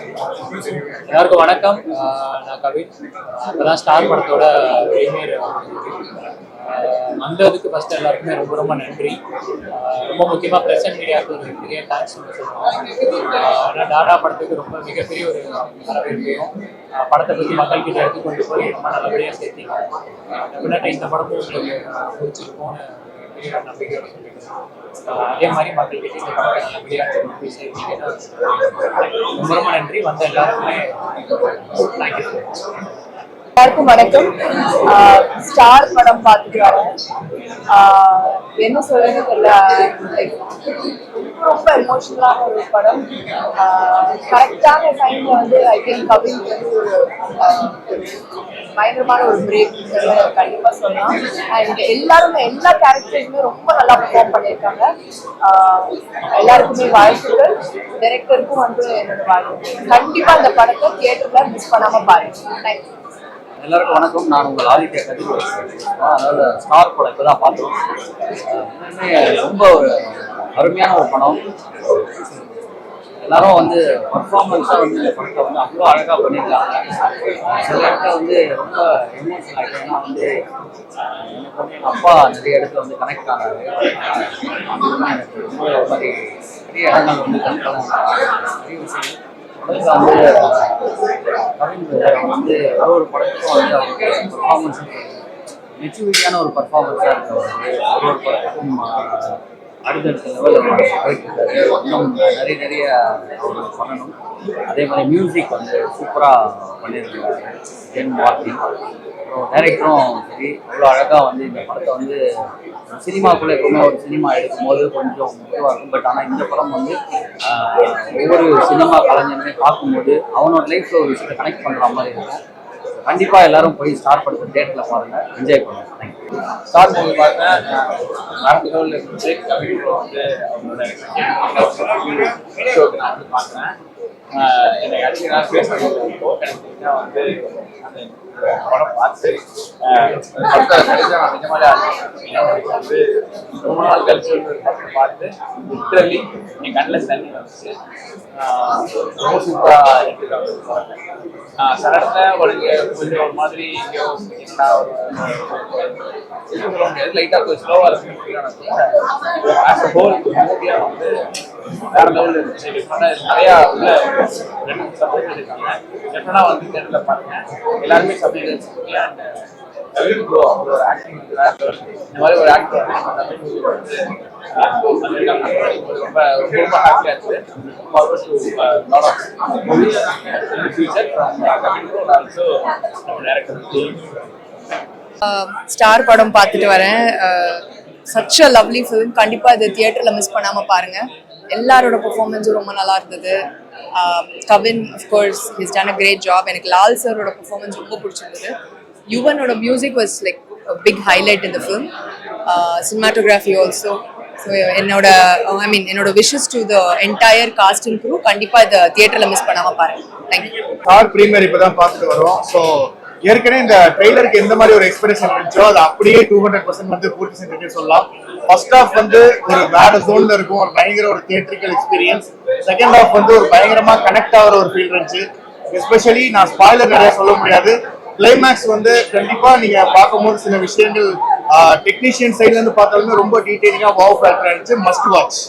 எல்லாருக்கும் வணக்கம். நான் கவின். இப்போதான் ஸ்டார் படத்தோட ப்ரீமியர் வந்ததுக்கு ஃபஸ்ட்டு எல்லாருக்குமே ரொம்ப ரொம்ப நன்றி. ரொம்ப முக்கியமாக ப்ரெஸ் அண்ட் மீடியாவுக்கு ஒரு பெரிய தேங்க்ஸ் சொல்லணும் ஏன்னா டாடா படத்துக்கு ரொம்ப மிகப்பெரிய ஒரு வரவேற்பையும் படத்தை பற்றி மக்கள்கிட்ட எடுத்து கொண்டு போய் ரொம்ப நல்லபடியாக சேர்த்தீங்க. டெஃபினட்டாக இந்த படமும் உங்களுக்கு பிடிச்சிருக்கும்னு பெரிய ஒரு அதே மாதிரி ரொம்ப ரொம்ப நன்றி வந்த எல்லாருக்குமே தேங்க்யூ எல்லாருக்கும் வணக்கம். ஸ்டார் படம் பார்த்துட்டு வரேன் என்ன சொல்றதுன்னு தெரியல. ரொம்ப எமோஷனலான ஒரு படம். கரெக்டான டைம்ல வந்து ஐ திங்க் கவின் வந்து ஒரு பயங்கரமான ஒரு பிரேக் கண்டிப்பா சொல்லலாம். அண்ட் எல்லாருமே எல்லா கேரக்டர்ஸுமே ரொம்ப நல்லா பெர்ஃபார்ம் பண்ணியிருக்காங்க. எல்லாருக்குமே வாழ்த்துக்கள். டைரக்டருக்கும் வந்து என்னோட வாழ்த்து கண்டிப்பா இந்த படத்தை தியேட்டர்ல மிஸ் பண்ணாம பாருங்க. தேங்க்யூ எல்லாருக்கும் வணக்கம். நான் உங்கள் ஆதித்ய கதிர் அதாவது ஸ்டார் படம் இப்போ தான் பார்த்தோம் ரொம்ப ஒரு அருமையான ஒரு படம். எல்லாரும் வந்து பர்ஃபார்மன்ஸாக வந்து இந்த படத்தை வந்து அவ்வளோ அழகாக பண்ணியிருக்காங்க. சில இடத்துல வந்து ரொம்ப எமோஷனல் ஆகிட்டோம்னா வந்து எங்கள் அப்பா நிறைய இடத்துல வந்து கனெக்ட் ஆனாரு. எனக்கு ரொம்ப ஒரு மாதிரி நிறைய இடங்கள் வந்து கணக்கெல்லாம் நிறைய விஷயம் வந்து வந்து ஒரு ஒரு படத்துக்கும் வந்து அவருக்கு பர்ஃபார்மன்ஸ் மெச்சூரிட்டியான ஒரு பர்ஃபார்மன்ஸாக இருக்கு அவர் வந்து ஒரு படத்துக்கும் அடுத்தடுத்த லெவலில் இன்னும் நிறைய நிறைய அவர் பண்ணணும். அதே மாதிரி மியூசிக் வந்து சூப்பராக பண்ணியிருக்காரு ஜென் மார்டி அப்புறம் டைரக்டரும் சரி அவ்வளோ அழகாக வந்து இந்த படத்தை வந்து சினிமாக்குள்ளே எப்பவுமே ஒரு சினிமா எடுக்கும்போது கொஞ்சம் முக்கியமாக இருக்கும். பட் ஆனால் இந்த படம் வந்து ஒவ்வொரு சினிமா கலைஞருமே பார்க்கும்போது அவனோட லைஃப்பில் ஒரு விஷயத்தை கனெக்ட் பண்ணுற மாதிரி இருக்கும். கண்டிப்பாக எல்லாரும் போய் ஸ்டார்ட் படத்தை தேட்டரில் பாருங்கள் என்ஜாய் பண்ணுங்க. தேங்க்யூ ஸ்டார் மூவி பார்த்தேன் இருந்துச்சு வந்து அவங்களோட வந்து பார்த்தேன் எனக்கு ஆக்சுவலி நான் பேசுறது எனக்கு வந்து படம் பார்த்து படத்தை கழிச்சா நான் நிஜமாலே வந்து ரொம்ப நாள் கழிச்சு படத்தை பார்த்து லிட்ரலி என் கண்ணில் தண்ணி வந்துச்சு ரொம்ப சூப்பராக எடுத்துருக்காங்க இடத்துல ஒரு கொஞ்சம் ஒரு மாதிரி என்னடா ஒரு இது சொல்ல முடியாது லைட்டாக கொஞ்சம் ஸ்லோவாக இருக்கு ஆஸ் அ ஹோல் மூவியாக வந்து வேற லெவலில் இருந்துச்சு நிறையா உள்ள ரெண்டு சப்ஜெக்ட் இருக்காங்க வந்து தேட்டரில் பாருங்க எல்லாருமே சப்ஜெக்ட் அண்ட் கவின் ப்ரோ அவரோட ஆக்டிங் இந்த மாதிரி ஒரு ஆக்டிங் ரொம்ப ரொம்ப ஹாப்பியாக இருக்குது forward to lot of movies in future Kavin bro also நம்ம டேரக்டர் ஸ்டார் படம் பார்த்துட்டு வரேன். சச் அ லவ்லி ஃபிலிம் கண்டிப்பாக இது தியேட்டரில் மிஸ் பண்ணாமல் பாருங்கள் எல்லாரோட பெர்ஃபார்மன்ஸும் ரொம்ப நல்லா இருந்தது. Kavin of course his done a great job எனக்கு லால் சரோட பெர்ஃபார்மன்ஸ் ரொம்ப பிடிச்சிருந்தது. யுவனோட music was like big highlight இந்த ஃபிலிம் சினிமாட்டோகிராஃபி ஆல்சோ ஸோ என்னோட ஐ மீன் என்னோட wishes to the entire cast and crew கண்டிப்பாக இதை தியேட்டரில் மிஸ் பண்ணாமல் பாருங்கள் தேங்க்யூ கார் ப்ரீமியர் இப்பதான் பார்த்துட்டு வரோம். ஸோ ஏற்கனவே இந்த ட்ரெய்லருக்கு எந்த மாதிரி ஒரு எக்ஸ்பெக்டேஷன் இருந்துச்சோ அது அப்படியே டூ ஹண்ட்ரட் பர்சன்ட் வந்து பூர்த்தி செஞ்சுட்டு சொல்லலாம். ஃபர்ஸ்ட் ஹாஃப் வந்து ஒரு வேற ஜோன்ல இருக்கும் ஒரு பயங்கர ஒரு தியேட்ரிக்கல் எக்ஸ்பீரியன்ஸ் செகண்ட் ஹாஃப் வந்து ஒரு பயங்கரமா கனெக்ட் ஆகிற ஒரு ஃபீல் இருந்துச்சு. எஸ்பெஷலி நான் ஸ்பாய்லர் நிறைய சொல்ல முடியாது. கிளைமேக்ஸ் வந்து கண்டிப்பா நீங்க பார்க்கும்போது சில விஷயங்கள் டெக்னீஷியன் சைட்ல இருந்து பார்த்தாலுமே ரொம்ப டீட்டெயிலிங்கா வாவ் ஃபேக்டர் இருந்துச்சு. மஸ்ட் வாட்ச்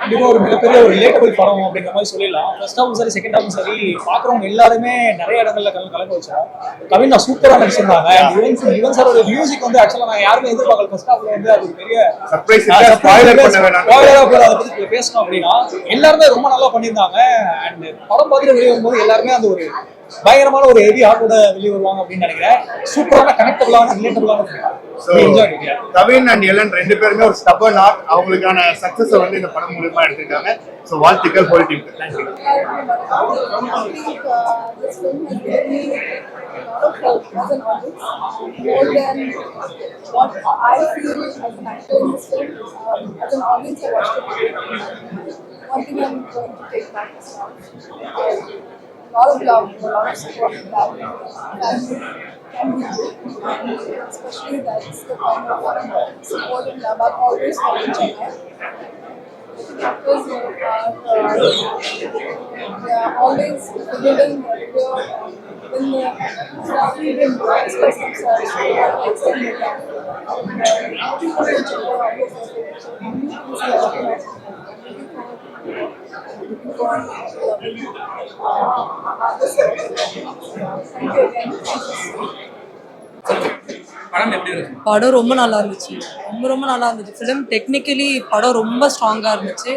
கண்டிப்பா ஒரு மிகப்பெரிய ஒரு ரிலேட்டபிள் படம் அப்படிங்கிற மாதிரி சொல்லிடலாம். ஃபர்ஸ்ட் ஹாஃபும் சரி செகண்ட் ஹாஃபும் சரி பார்க்குறவங்க எல்லாருமே நிறைய இடங்கள்ல கலந்து கலந்து வச்சோம். கவின் நான் சூப்பராக நடிச்சிருந்தாங்க. யுவன் யுவன் சாரோட மியூசிக் வந்து ஆக்சுவலாக நான் யாருமே எதிர்பார்க்கல. ஃபர்ஸ்ட் ஹாஃப்ல வந்து அது ஒரு பெரிய போய் அதை பத்தி பேசணும் அப்படின்னா எல்லாருமே ரொம்ப நல்லா பண்ணியிருந்தாங்க. அண்ட் படம் பார்த்துட்டு வெளியே வரும்போது எல்லாருமே அந்த ஒரு பயங்கரமான ஒரு ஹெவி ஹார்ட்டோட வெளியே வருவாங்க அப்படின்னு நினைக்கிறேன். சூப்பரான கனெக்டபிளான ரிலேட்டபிளான கவின் அண்ட் எலன் ரெண்டு பேருமே ஒரு ஸ்டப்பர் நாட் அவங்களுக்கான சக்சஸ் வந்து இந்த படம் மூலியமா எடுத்திருக்காங்க. ஸோ வாழ்த்துக்கள் whole team as what as. Um, as. One thing I'm going to take back is now. A lot of love, a lot of support that family can be. Especially that's the kind of support and love always had in Chennai. actors are uh, they are always uh, படம் ரொம்ப நல்லா இருந்துச்சு. ரொம்ப ரொம்ப நல்லா இருந்துச்சு. Film technically படம் ரொம்ப ஸ்ட்ராங்காக இருந்துச்சு.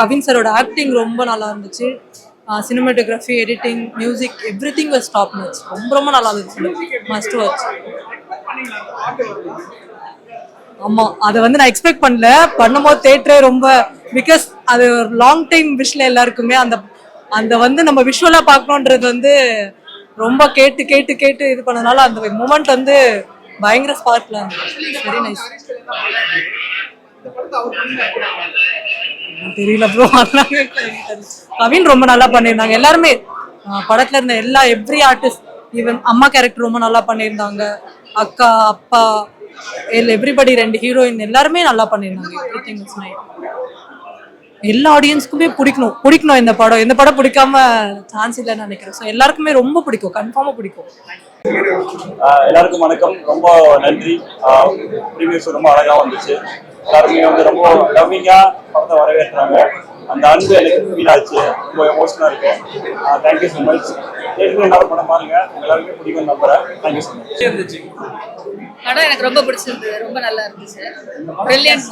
கவின் சரோட ஆக்டிங் ரொம்ப நல்லா இருந்துச்சு. Cinematography editing music everything was top ரொம்ப ரொம்ப நல்லா இருந்துச்சு மஸ்ட் வாட்ச் ஆமாம் அதை வந்து நான் எக்ஸ்பெக்ட் பண்ணல. பண்ணும்போது தேட்டரே ரொம்ப பிகாஸ் அது ஒரு லாங் டைம் விஷில் எல்லாருக்குமே அந்த அந்த வந்து நம்ம விஷுவலாக பார்க்கணுன்றது வந்து ரொம்ப கேட்டு கேட்டு கேட்டு இது பண்ணனால அந்த மூமெண்ட் வந்து பயங்கர ஸ்பார்க்ல வெரி நைஸ் தெரியல ப்ரோ கவின் ரொம்ப நல்லா பண்ணியிருந்தாங்க. எல்லாருமே படத்துல இருந்த எல்லா எவ்ரி ஆர்டிஸ்ட் ஈவன் அம்மா கேரக்டர் ரொம்ப நல்லா பண்ணியிருந்தாங்க. அக்கா அப்பா எல் எவ்ரிபடி ரெண்டு ஹீரோயின் எல்லாருமே நல்லா பண்ணியிருந்தாங்க. எவ்ரி திங் இஸ் நைட் எல்லா ஆடியன்ஸ்க்குமே பிடிக்கணும். பிடிக்கணும் இந்த படம். இந்த படம் பிடிக்காம சான்ஸ் இல்லைன்னு நினைக்கிறேன். ஸோ எல்லாருக்குமே ரொம்ப பிடிக்கும். கன்ஃபார்மாக பிடிக்கும். எல்லாருக்கும் வணக்கம். ரொம்ப நன்றி. ப்ரீவியஸ் ரொம்ப அழகா வந்துச்சு. எல்லாருமே வந்து ரொம்ப லவ்விங்கா படத்தை வரவேற்றாங்க. அந்த அன்பு எனக்கு ஃபீல் ஆச்சு ரொம்ப எமோஷனாக இருக்கு தேங்க்யூ ஸோ மச் தேட்டரில் எல்லாரும் படம் பாருங்க. எல்லாருமே பிடிக்கும் நம்புறேன். தேங்க்யூ ஸோ மச் இருந்துச்சு படம் எனக்கு ரொம்ப பிடிச்சிருந்தது. ரொம்ப நல்லா இருந்துச்சு. பிரில்லியன்ட்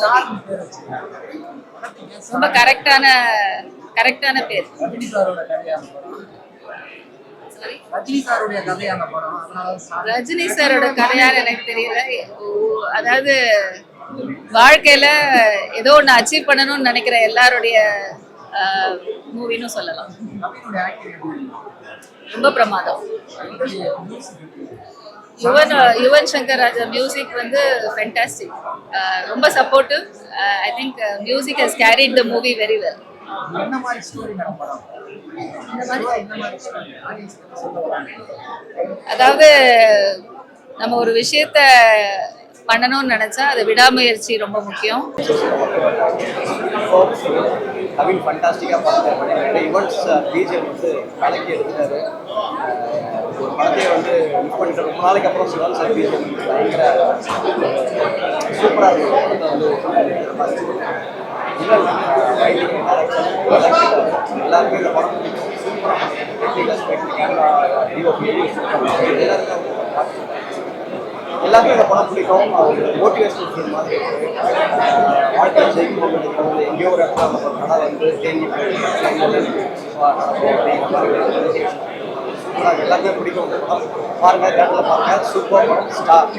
ரொம்ப கரெக்டான கரெக்டான பேர்? ரஜினி சாரோட கதையான்னு எனக்கு தெரியல. அதாவது வாழ்க்கையில ஏதோ ஒன்று அச்சீவ் பண்ணணும்னு நினைக்கிற எல்லாருடைய மூவின்னு சொல்லலாம். ரொம்ப பிரமாதம். யுவன் யுவன் சங்கர் ராஜா மியூசிக் வந்து ஃபென்டாஸ்டிக் ரொம்ப supportive I think music has carried the movie very well என்ன மாதிரி ஸ்டோரி மேடம் படம்? அதாவது நம்ம ஒரு விஷயத்த பண்ணணும்னு நினைச்சா அது விடாமுயற்சி ரொம்ப முக்கியம். கவின் ஃபண்டாஸ்டிக்காக பண்ணியிருக்காரு யுவன்ஸ் பிஜிஎம் வந்து கலக்கி எடுத்துட்டாரு. ஒரு படத்தையே வந்து மிஸ் பண்ணிட்டு ரொம்ப நாளைக்கு அப்புறம் சிவால் சார் பயங்கர சூப்பராக இருக்கும். படத்தை வந்து எல்லாருமே இந்த படம் சூப்பராக எல்லாருமே இந்த படம் பிடிக்கும். மோட்டிவேஷனல் ஃபிலிம் மாதிரி இருக்கு. அஹ் வாழ்க்கையில் ஜெயிக்கணும் எங்கேயோ ஒரு இடத்துல நம்ம கடை வந்து தேங்கி போயிருக்கு எல்லாருக்குமே பிடிக்கும். இந்த பாருங்க தேட்டரில் பாருங்க. Super star